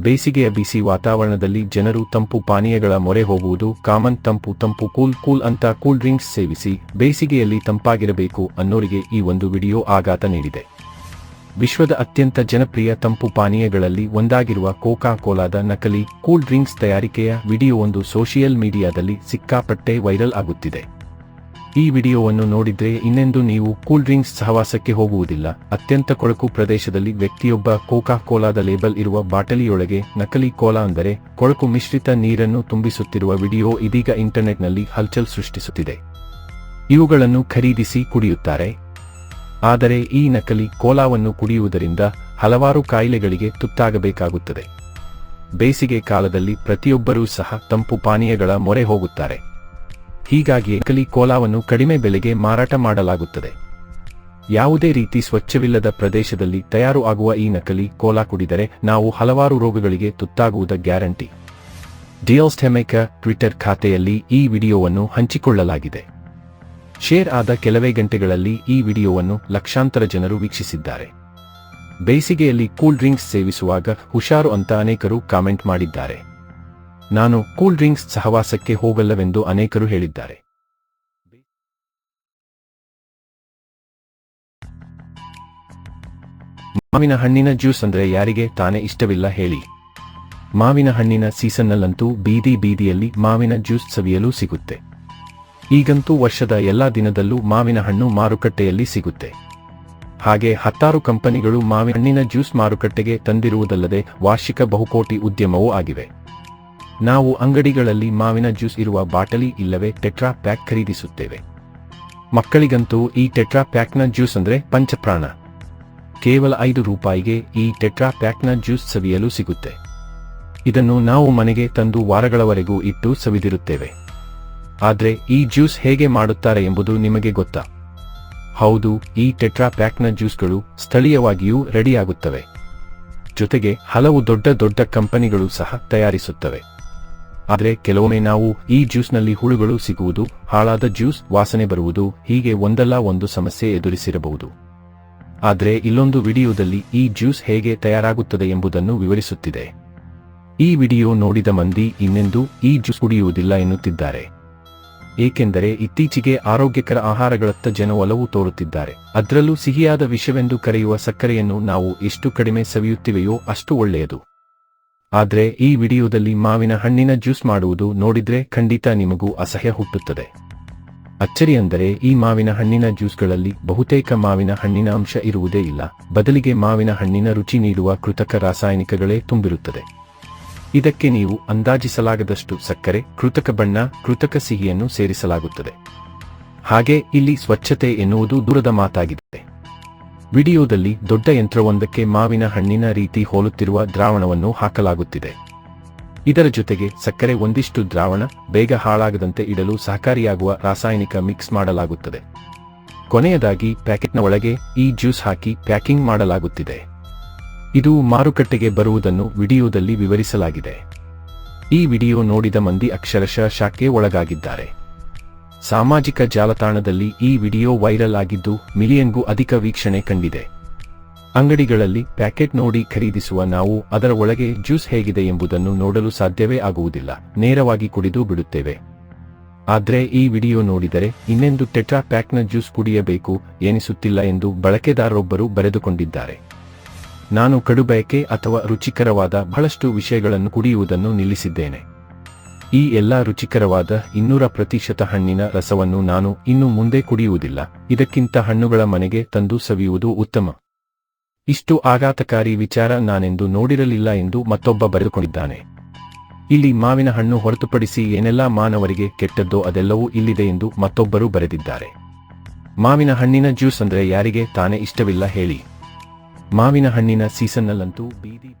ಬೇಸಿಗೆಯ ಬಿಸಿ ವಾತಾವರಣದಲ್ಲಿ ಜನರು ತಂಪು ಪಾನೀಯಗಳ ಮೊರೆ ಹೋಗುವುದು ಕಾಮನ್, ತಂಪು ತಂಪು, ಕೂಲ್ ಕೂಲ್ ಅಂತ ಕೂಲ್ ಡ್ರಿಂಕ್ಸ್ ಸೇವಿಸಿ ಬೇಸಿಗೆಯಲ್ಲಿ ತಂಪಾಗಿರಬೇಕು ಅನ್ನೋರಿಗೆ ಈ ಒಂದು ವಿಡಿಯೋ ಆಘಾತ ನೀಡಿದೆ. ವಿಶ್ವದ ಅತ್ಯಂತ ಜನಪ್ರಿಯ ತಂಪು ಪಾನೀಯಗಳಲ್ಲಿ ಒಂದಾಗಿರುವ ಕೋಕಾ ಕೋಲಾದ ನಕಲಿ ಕೂಲ್ ಡ್ರಿಂಕ್ಸ್ ತಯಾರಿಕೆಯ ವಿಡಿಯೋ ಒಂದು ಸೋಷಿಯಲ್ ಮೀಡಿಯಾದಲ್ಲಿ ಸಿಕ್ಕಾಪಟ್ಟೆ ವೈರಲ್ ಆಗುತ್ತಿದೆ. ಈ ವಿಡಿಯೋವನ್ನು ನೋಡಿದ್ರೆ ಇನ್ನೆಂದು ನೀವು ಕೂಲ್ ಡ್ರಿಂಕ್ಸ್ ಸಹವಾಸಕ್ಕೆ ಹೋಗುವುದಿಲ್ಲ. ಅತ್ಯಂತ ಕೊಳಕು ಪ್ರದೇಶದಲ್ಲಿ ವ್ಯಕ್ತಿಯೊಬ್ಬ ಕೋಕಾ ಕೋಲಾದ ಲೇಬಲ್ ಇರುವ ಬಾಟಲಿಯೊಳಗೆ ನಕಲಿ ಕೋಲಾ ಅಂದರೆ ಕೊಳಕು ಮಿಶ್ರಿತ ನೀರನ್ನು ತುಂಬಿಸುತ್ತಿರುವ ವಿಡಿಯೋ ಇದೀಗ ಇಂಟರ್ನೆಟ್ನಲ್ಲಿ ಹಲ್ಚಲ್ ಸೃಷ್ಟಿಸುತ್ತಿದೆ. ಇವುಗಳನ್ನು ಖರೀದಿಸಿ ಕುಡಿಯುತ್ತಾರೆ. ಆದರೆ ಈ ನಕಲಿ ಕೋಲಾವನ್ನು ಕುಡಿಯುವುದರಿಂದ ಹಲವಾರು ಕಾಯಿಲೆಗಳಿಗೆ ತುತ್ತಾಗಬೇಕಾಗುತ್ತದೆ. ಬೇಸಿಗೆ ಕಾಲದಲ್ಲಿ ಪ್ರತಿಯೊಬ್ಬರೂ ಸಹ ತಂಪು ಪಾನೀಯಗಳ ಮೊರೆ ಹೋಗುತ್ತಾರೆ. ಹೀಗಾಗಿ ನಕಲಿ ಕೋಲಾವನ್ನು ಕಡಿಮೆ ಬೆಲೆಗೆ ಮಾರಾಟ ಮಾಡಲಾಗುತ್ತದೆ. ಯಾವುದೇ ರೀತಿ ಸ್ವಚ್ಛವಿಲ್ಲದ ಪ್ರದೇಶದಲ್ಲಿ ತಯಾರು ಆಗುವ ಈ ನಕಲಿ ಕೋಲಾ ಕುಡಿದರೆ ನಾವು ಹಲವಾರು ರೋಗಗಳಿಗೆ ತುತ್ತಾಗುವುದ ಗ್ಯಾರಂಟಿ. ಡಿಯಲ್ಸ್ ಹೆಮೆಕ ಟ್ವಿಟರ್ ಖಾತೆಯಲ್ಲಿ ಈ ವಿಡಿಯೋವನ್ನು ಹಂಚಿಕೊಳ್ಳಲಾಗಿದೆ. ಶೇರ್ ಆದ ಕೆಲವೇ ಗಂಟೆಗಳಲ್ಲಿ ಈ ವಿಡಿಯೋವನ್ನು ಲಕ್ಷಾಂತರ ಜನರು ವೀಕ್ಷಿಸಿದ್ದಾರೆ. ಬೇಸಿಗೆಯಲ್ಲಿ ಕೂಲ್ ಡ್ರಿಂಕ್ಸ್ ಸೇವಿಸುವಾಗ ಹುಷಾರು ಅಂತ ಅನೇಕರು ಕಾಮೆಂಟ್ ಮಾಡಿದ್ದಾರೆ. ನಾನು ಕೂಲ್ ಡ್ರಿಂಕ್ಸ್ ಸಹವಾಸಕ್ಕೆ ಹೋಗಲ್ಲವೆಂದು ಅನೇಕರು ಹೇಳಿದ್ದಾರೆ. ಮಾವಿನ ಹಣ್ಣಿನ ಜ್ಯೂಸ್ ಅಂದ್ರೆ ಯಾರಿಗೆ ತಾನೇ ಇಷ್ಟವಿಲ್ಲ ಹೇಳಿ. ಮಾವಿನ ಹಣ್ಣಿನ ಸೀಸನ್ನಲ್ಲಂತೂ ಬೀದಿ ಬೀದಿಯಲ್ಲಿ ಮಾವಿನ ಜ್ಯೂಸ್ ಸವಿಯಲು ಸಿಗುತ್ತೆ. ಈಗಂತೂ ವರ್ಷದ ಎಲ್ಲಾ ದಿನದಲ್ಲೂ ಮಾವಿನ ಹಣ್ಣು ಮಾರುಕಟ್ಟೆಯಲ್ಲಿ ಸಿಗುತ್ತೆ. ಹಾಗೆ ಹತ್ತಾರು ಕಂಪನಿಗಳು ಮಾವಿನ ಹಣ್ಣಿನ ಜ್ಯೂಸ್ ಮಾರುಕಟ್ಟೆಗೆ ತಂದಿರುವುದಲ್ಲದೆ ವಾರ್ಷಿಕ ಬಹುಕೋಟಿ ಉದ್ಯಮವೂ ಆಗಿವೆ. ನಾವು ಅಂಗಡಿಗಳಲ್ಲಿ ಮಾವಿನ ಜ್ಯೂಸ್ ಇರುವ ಬಾಟಲಿ ಇಲ್ಲವೇ ಟೆಟ್ರಾ ಪ್ಯಾಕ್ ಖರೀದಿಸುತ್ತೇವೆ. ಮಕ್ಕಳಿಗಂತೂ ಈ ಟೆಟ್ರಾ ಪ್ಯಾಕ್ನ ಜ್ಯೂಸ್ ಅಂದ್ರೆ ಪಂಚಪ್ರಾಣ. ಕೇವಲ ಐದು ರೂಪಾಯಿಗೆ ಈ ಟೆಟ್ರಾ ಪ್ಯಾಕ್ನ ಜ್ಯೂಸ್ ಸವಿಯಲು ಸಿಗುತ್ತೆ. ಇದನ್ನು ನಾವು ಮನೆಗೆ ತಂದು ವಾರಗಳವರೆಗೂ ಇಟ್ಟು ಸವಿದಿರುತ್ತೇವೆ. ಆದರೆ ಈ ಜ್ಯೂಸ್ ಹೇಗೆ ಮಾಡುತ್ತಾರೆ ಎಂಬುದು ನಿಮಗೆ ಗೊತ್ತಾ? ಹೌದು, ಈ ಟೆಟ್ರಾ ಪ್ಯಾಕ್ನ ಜ್ಯೂಸ್ಗಳು ಸ್ಥಳೀಯವಾಗಿಯೂ ರೆಡಿಯಾಗುತ್ತವೆ. ಜೊತೆಗೆ ಹಲವು ದೊಡ್ಡ ದೊಡ್ಡ ಕಂಪನಿಗಳು ಸಹ ತಯಾರಿಸುತ್ತವೆ. ಆದರೆ ಕೆಲವೊಮ್ಮೆ ನಾವು ಈ ಜ್ಯೂಸ್ನಲ್ಲಿ ಹುಳುಗಳು ಸಿಗುವುದು, ಹಾಳಾದ ಜ್ಯೂಸ್ ವಾಸನೆ ಬರುವುದು, ಹೀಗೆ ಒಂದಲ್ಲ ಒಂದು ಸಮಸ್ಯೆ ಎದುರಿಸಿರಬಹುದು. ಆದರೆ ಇಲ್ಲೊಂದು ವಿಡಿಯೋದಲ್ಲಿ ಈ ಜ್ಯೂಸ್ ಹೇಗೆ ತಯಾರಾಗುತ್ತದೆ ಎಂಬುದನ್ನು ವಿವರಿಸುತ್ತಿದೆ. ಈ ವಿಡಿಯೋ ನೋಡಿದ ಮಂದಿ ಇನ್ನೆಂದೂ ಈ ಜ್ಯೂಸ್ ಕುಡಿಯುವುದಿಲ್ಲ ಎನ್ನುತ್ತಿದ್ದಾರೆ. ಏಕೆಂದರೆ ಇತ್ತೀಚೆಗೆ ಆರೋಗ್ಯಕರ ಆಹಾರಗಳತ್ತ ಜನ ಒಲವು ತೋರುತ್ತಿದ್ದಾರೆ. ಅದರಲ್ಲೂ ಸಿಹಿಯಾದ ವಿಷವೆಂದು ಕರೆಯುವ ಸಕ್ಕರೆಯನ್ನು ನಾವು ಎಷ್ಟು ಕಡಿಮೆ ಸವಿಯುತ್ತಿವೆಯೋ ಅಷ್ಟು ಒಳ್ಳೆಯದು. ಆದ್ರೆ ಈ ವಿಡಿಯೋದಲ್ಲಿ ಮಾವಿನ ಹಣ್ಣಿನ ಜ್ಯೂಸ್ ಮಾಡುವುದು ನೋಡಿದ್ರೆ ಖಂಡಿತ ನಿಮಗೂ ಅಸಹ್ಯ ಹುಟ್ಟುತ್ತದೆ. ಅಚ್ಚರಿ ಅಂದರೆ ಈ ಮಾವಿನ ಹಣ್ಣಿನ ಜ್ಯೂಸ್ಗಳಲ್ಲಿ ಬಹುತೇಕ ಮಾವಿನ ಹಣ್ಣಿನ ಅಂಶ ಇರುವುದೇ ಇಲ್ಲ. ಬದಲಿಗೆ ಮಾವಿನ ಹಣ್ಣಿನ ರುಚಿ ನೀಡುವ ಕೃತಕ ರಾಸಾಯನಿಕಗಳೇ ತುಂಬಿರುತ್ತದೆ. ಇದಕ್ಕೆ ನೀವು ಅಂದಾಜಿಸಲಾಗದಷ್ಟು ಸಕ್ಕರೆ, ಕೃತಕ ಬಣ್ಣ, ಕೃತಕ ಸಿಹಿಯನ್ನು ಸೇರಿಸಲಾಗುತ್ತದೆ. ಹಾಗೆ ಇಲ್ಲಿ ಸ್ವಚ್ಛತೆ ಎನ್ನುವುದು ದೂರದ ಮಾತಾಗಿದೆ. ವಿಡಿಯೋದಲ್ಲಿ ದೊಡ್ಡ ಯಂತ್ರವೊಂದಕ್ಕೆ ಮಾವಿನ ಹಣ್ಣಿನ ರೀತಿ ಹೋಲುತ್ತಿರುವ ದ್ರಾವಣವನ್ನು ಹಾಕಲಾಗುತ್ತಿದೆ. ಇದರ ಜೊತೆಗೆ ಸಕ್ಕರೆ ಒಂದಿಷ್ಟು ದ್ರಾವಣ ಬೇಗ ಹಾಳಾಗದಂತೆ ಇಡಲು ಸಹಕಾರಿಯಾಗುವ ರಾಸಾಯನಿಕ ಮಿಕ್ಸ್ ಮಾಡಲಾಗುತ್ತದೆ. ಕೊನೆಯದಾಗಿ ಪ್ಯಾಕೆಟ್ನ ಒಳಗೆ ಈ ಜ್ಯೂಸ್ ಹಾಕಿ ಪ್ಯಾಕಿಂಗ್ ಮಾಡಲಾಗುತ್ತಿದೆ. ಇದು ಮಾರುಕಟ್ಟೆಗೆ ಬರುವುದನ್ನು ವಿಡಿಯೋದಲ್ಲಿ ವಿವರಿಸಲಾಗಿದೆ. ಈ ವಿಡಿಯೋ ನೋಡಿದ ಮಂದಿ ಅಕ್ಷರಶಃ ಶಾಖೆ ಒಳಗಾಗಿದ್ದಾರೆ. ಸಾಮಾಜಿಕ ಜಾಲತಾಣದಲ್ಲಿ ಈ ವಿಡಿಯೋ ವೈರಲ್ ಆಗಿದ್ದು ಮಿಲಿಯನ್ಗೂ ಅಧಿಕ ವೀಕ್ಷಣೆ ಕಂಡಿದೆ. ಅಂಗಡಿಗಳಲ್ಲಿ ಪ್ಯಾಕೆಟ್ ನೋಡಿ ಖರೀದಿಸುವ ನಾವು ಅದರ ಒಳಗೆ ಜ್ಯೂಸ್ ಹೇಗಿದೆ ಎಂಬುದನ್ನು ನೋಡಲು ಸಾಧ್ಯವೇ ಆಗುವುದಿಲ್ಲ. ನೇರವಾಗಿ ಕುಡಿದು ಬಿಡುತ್ತೇವೆ. ಆದರೆ ಈ ವಿಡಿಯೋ ನೋಡಿದರೆ ಇನ್ನೆಂದು ಟೆಟ್ರಾ ಪ್ಯಾಕ್ನ ಜ್ಯೂಸ್ ಕುಡಿಯಬೇಕು ಎನಿಸುತ್ತಿಲ್ಲ ಎಂದು ಬಳಕೆದಾರರೊಬ್ಬರು ಬರೆದುಕೊಂಡಿದ್ದಾರೆ. ನಾನು ಕಡುಬಯಕೆ ಅಥವಾ ರುಚಿಕರವಾದ ಬಹಳಷ್ಟು ವಿಷಯಗಳನ್ನು ಕುಡಿಯುವುದನ್ನು ನಿಲ್ಲಿಸಿದ್ದೇನೆ. ಈ ಎಲ್ಲಾ ರುಚಿಕರವಾದ ಇನ್ನೂರ ಪ್ರತಿಶತ ಹಣ್ಣಿನ ರಸವನ್ನು ನಾನು ಇನ್ನು ಮುಂದೆ ಕುಡಿಯುವುದಿಲ್ಲ. ಇದಕ್ಕಿಂತ ಹಣ್ಣುಗಳ ಮನೆಗೆ ತಂದು ಸವಿಯುವುದು ಉತ್ತಮ. ಇಷ್ಟು ಆಘಾತಕಾರಿ ವಿಚಾರ ನಾನೆಂದು ನೋಡಿರಲಿಲ್ಲ ಎಂದು ಮತ್ತೊಬ್ಬ ಬರೆದುಕೊಂಡಿದ್ದಾನೆ. ಇಲ್ಲಿ ಮಾವಿನ ಹಣ್ಣು ಹೊರತುಪಡಿಸಿ ಏನೆಲ್ಲಾ ಮಾನವರಿಗೆ ಕೆಟ್ಟದ್ದೋ ಅದೆಲ್ಲವೂ ಇಲ್ಲಿದೆ ಎಂದು ಮತ್ತೊಬ್ಬರು ಬರೆದಿದ್ದಾರೆ. ಮಾವಿನ ಹಣ್ಣಿನ ಜ್ಯೂಸ್ ಅಂದ್ರೆ ಯಾರಿಗೆ ತಾನೇ ಇಷ್ಟವಿಲ್ಲ ಹೇಳಿ. ಮಾವಿನ ಹಣ್ಣಿನ ಸೀಸನ್ನಲ್ಲಂತೂ ಬೀದಿ